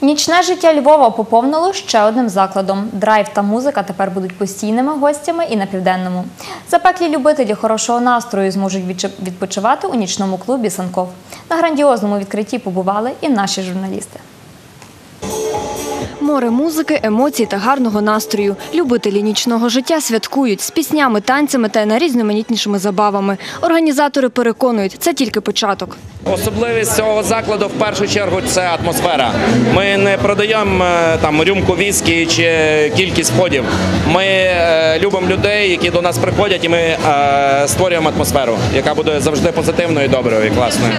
Нічне життя Львова поповнило ще одним закладом. Драйв та музика тепер будуть постійними гостями і на південному. Запеклі любителі хорошого настрою зможуть відпочивати у нічному клубі Санков. На грандіозному відкритті побували і наші журналісти. Море музики, емоцій та гарного настрою. Любителі нічного життя святкують з піснями, танцями та найрізноманітнішими забавами. Організатори переконують, це тільки початок. Особливість цього закладу в першу чергу це атмосфера. Ми не продаємо е, там рюмку віскі чи кількість входів. Ми е, любимо людей, які до нас приходять, і ми е, створюємо атмосферу, яка буде завжди позитивною, доброю і класною.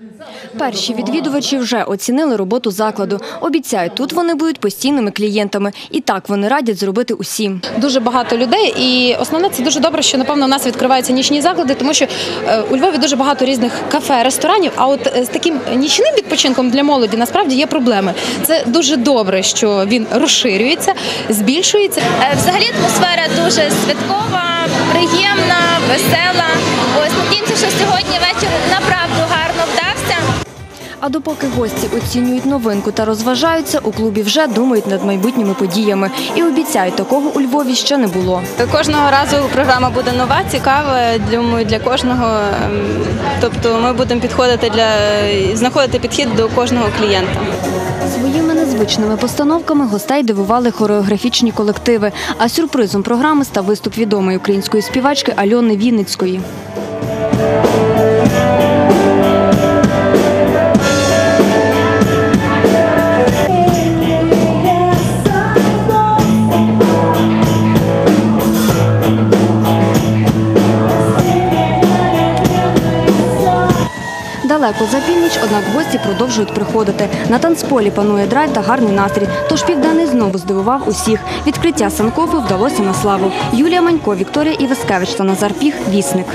Перші відвідувачі вже оцінили роботу закладу. Обіцяють, тут вони будуть постійними клієнтами. І так вони радять зробити усім. дуже багато людей, і основне це дуже добре, що напевно у нас відкриваються нічні заклади, тому що е, у Львові дуже багато різних кафе, ресторанів. А от з таким нічним відпочинком для молоді насправді є проблеми. Це дуже добре, що він розширюється, збільшується. Е, Взагалі атмосфера дуже святкова, приємна, весела. Ось надіємося, що сьогодні вдався. А допоки гості оцінюють новинку та розважаються, у клубі вже думають над майбутніми подіями і обіцяють, такого у Львові ще не було. Кожного разу програма буде нова, цікава. Думаю, для кожного. Ем, Тобто, ми будемо підходити для знаходити підхід до кожного клієнта. Своїми незвичними постановками гостей дивували хореографічні колективи. А сюрпризом програми став виступ відомої української співачки Альони Вінницької. Далеко за північ, однак гості продовжують приходити. На танцполі панує драйв та гарний настрій. Тож південний знову здивував усіх. Відкриття Санкофи вдалося на славу. Юлія Манько, Вікторія Івескевич та Назар Піх – Вісник.